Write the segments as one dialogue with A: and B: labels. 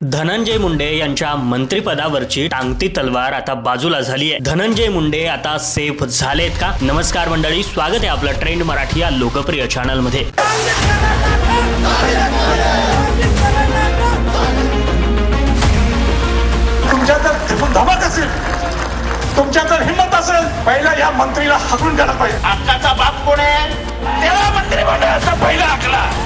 A: धनंजय मुंडे यांच्या मंत्रिपदावरची टांगती तलवार आता बाजूला झाली आहे. धनंजय मुंडे आता सेफ झालेत का? नमस्कार मंडळी स्वागत आहे आपलं ट्रेंड मराठी या लोकप्रिय चॅनलमध्ये
B: तुमच्या जर धमक असेल तुमच्या जर हिंमत असेल पहिला या मंत्रीला हाकून द्यायला पाहिजे.
C: हक्काचा बाप कोण आहे?
B: त्याला मंत्रिमंडळाचा पहिला हाकला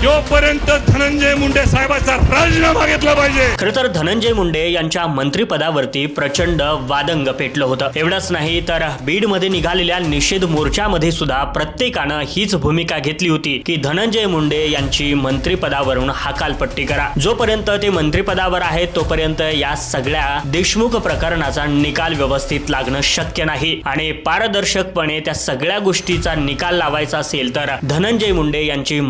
D: जोपर्यंत धनंजय मुंडे साहेबाचा राजीनामा घेतला पाहिजे.
A: खरं तर धनंजय मुंडे यांच्या मंत्रिपदावरती प्रचंड वादंग पेटलं होतं. एवढंच नाही तर बीडमध्ये निघालेल्या निषेध मोर्चामध्ये सुद्धा प्रत्येकानं हीच भूमिका घेतली होती की धनंजय मुंडे यांची मंत्रिपदावरून हकालपट्टी करा. जोपर्यंत ते मंत्रिपदावर आहेत तोपर्यंत या सगळ्या देशमुख प्रकरणाचा निकाल व्यवस्थित लागणं शक्य नाही. आणि पारदर्शकपणे त्या सगळ्या गोष्टीचा निकाल लावायचा असेल तर धनंजय मुंडे यांची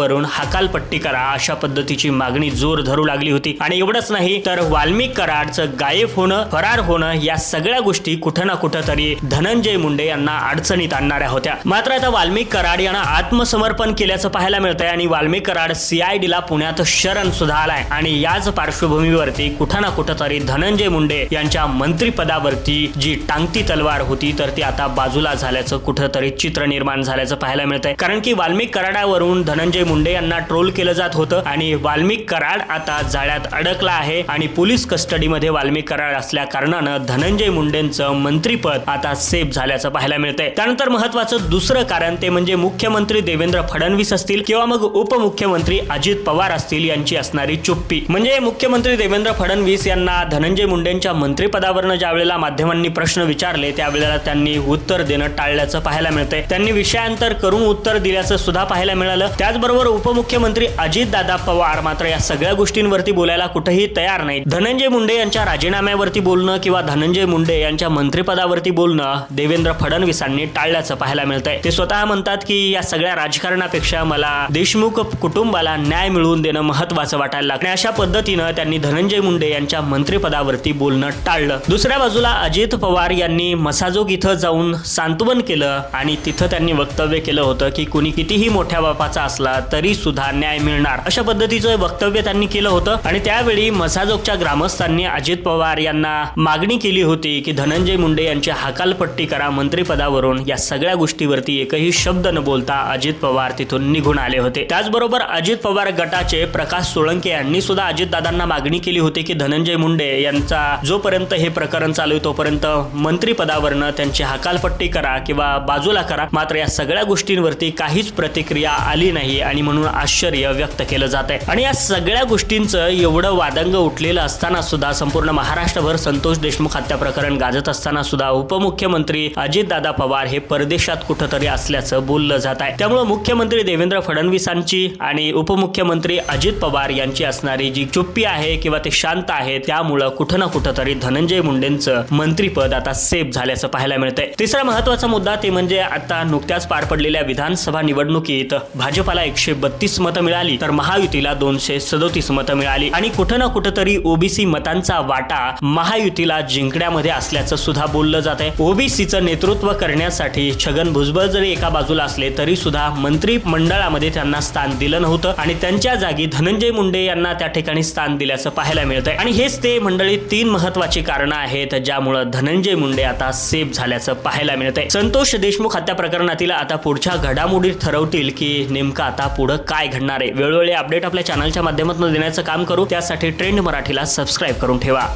A: मंत्रिपदावरून हकालपट्टी करा अशा पद्धतीची मागणी जोर धरू लागली होती. आणि एवढंच नाही तर वाल्मिक कराडचं गायब होणं फरार होणं या सगळ्या गोष्टी कुठं ना कुठं तरी धनंजय मुंडे यांना अडचणीत आणणाऱ्या होत्या. मात्र आता वाल्मिक कराड यांना आत्मसमर्पण केल्याचं पाहायला मिळत आहे आणि वाल्मिक कराड सीआयडीला पुण्यात शरण सुद्धा आलाय. आणि याच पार्श्वभूमीवरती कुठं ना कुठं तरी धनंजय मुंडे यांच्या मंत्रिपदावरती जी टांगती तलवार होती तर ती आता बाजूला झाल्याचं कुठंतरी चित्र निर्माण झाल्याचं पाहायला मिळत आहे कारण की वाल्मिक कराडावरून धनंजय मुंडे यांना ट्रोल केलं जात होतं आणि वाल्मिक कराड आता जाळ्यात अडकला आहे आणि पोलीस कस्टडीमध्ये वाल्मिक कराड असल्या कारणानं धनंजय मुंडेंचं मंत्रीपद आता सेफ झाल्याचं पाहायला मिळतंय. त्यानंतर महत्वाचं दुसरं कारण ते म्हणजे मुख्यमंत्री देवेंद्र फडणवीस असतील किंवा मग उपमुख्यमंत्री अजित पवार असतील यांची असणारी चुप्पी. म्हणजे मुख्यमंत्री देवेंद्र फडणवीस यांना धनंजय मुंडेंच्या मंत्रिपदावरनं ज्या वेळेला माध्यमांनी प्रश्न विचारले त्यावेळेला त्यांनी उत्तर देणं टाळल्याचं पाहायला मिळतंय. त्यांनी विषयांतर करून उत्तर दिल्याचं सुद्धा पाहायला मिळालं. त्याचबरोबर उपमुख्यमंत्री अजितदादा पवार. मात्र या सगळ्या गोष्टींवरती बोलायला कुठेही तयार नाहीत. धनंजय मुंडे यांच्या राजीनाम्यावरती बोलणं किंवा धनंजय मुंडे यांच्या मंत्रिपदावरती बोलणं देवेंद्र फडणवीसांनी टाळल्याचं पाहायला मिळतंय. ते स्वतः म्हणतात की या सगळ्या राजकारणापेक्षा मला देशमुख कुटुंबाला न्याय मिळवून देणं महत्वाचं वाटायला लागलं अशा पद्धतीनं त्यांनी धनंजय मुंडे यांच्या मंत्रिपदावरती बोलणं टाळलं. दुसऱ्या बाजूला अजित पवार यांनी मसाजोग इथं जाऊन सांत्वन केलं आणि तिथं त्यांनी वक्तव्य केलं होतं की कुणी कितीही मोठ्या बापाचा असला तरी सुद्धा न्याय मिळणार. अशा पद्धतीचं वक्तव्य त्यांनी केलं होतं आणि त्यावेळी मसाजोगच्या ग्रामस्थांनी अजित पवार यांना मागणी केली होती की धनंजय मुंडे यांची हकालपट्टी करा मंत्रिपदावरून. या सगळ्या गोष्टीवरती एकही शब्द न बोलता अजित पवार तिथून निघून आले होते. त्याचबरोबर अजित पवार गटाचे प्रकाश सोळंके यांनी सुद्धा अजितदादांना मागणी केली होती की धनंजय मुंडे यांचा जोपर्यंत हे प्रकरण चालू आहे तोपर्यंत मंत्रिपदावरनं त्यांची हकालपट्टी करा किंवा बाजूला करा. मात्र या सगळ्या गोष्टींवरती काहीच प्रतिक्रिया आली नाही आणि म्हणून आश्चर्य व्यक्त केलं जात आहे आणि या सगळ्या गोष्टींचं एवढं वादंग उठलेलं असताना सुद्धा संपूर्ण महाराष्ट्रभर संतोष देशमुख हत्या प्रकरण गाजत असताना सुद्धा उपमुख्यमंत्री अजितदादा पवार हे परदेशात कुठंतरी असल्याचं बोललं जात आहे त्यामुळे मुख्यमंत्री देवेंद्र फडणवीसांची आणि उपमुख्यमंत्री अजित पवार यांची असणारी जी चुप्पी आहे किंवा ते शांत आहे त्यामुळं कुठं ना कुठंतरी धनंजय मुंडेंचं मंत्रीपद आता सेफ झाल्याचं पाहायला मिळतंय. तिसरा महत्त्वाचा मुद्दा ते म्हणजे आता नुकत्याच पार पडलेल्या विधानसभा निवडणुकीत भाजपाला एकशे बत्तीस मतं मिळाली तर महायुतीला दोनशे सदोतीस मतं मिळाली. आणि कुठं ना कुठंतरी ओबीसी मतांचा वाटा महायुतीला जिंकण्यामध्ये असल्याचं सुद्धा बोललं जात आहे ओबीसीचं नेतृत्व करण्यासाठी छगन भुजबळ जरी एका बाजूला असले तरी सुद्धा मंत्री मंडळामध्ये त्यांना स्थान दिलं नव्हतं. आणि त्यांच्या जागी धनंजय मुंडे यांना त्या ठिकाणी स्थान दिल्याचं पाहायला मिळतंय. आणि हेच ते मंडळी तीन महत्वाची कारणं आहेत ज्यामुळं धनंजय मुंडे आता सेफ झाल्याचं पाहायला मिळतंय. संतोष देशमुख हत्या प्रकरणातील आता पुढच्या घडामोडी ठरवतील की नेमकं आता पुढं काय घडणार आहे? वेळोवेळी अपडेट आपल्या चॅनलच्या माध्यमातून देण्याचं काम करू. त्यासाठी ट्रेंड मराठीला सबस्क्राईब करून ठेवा.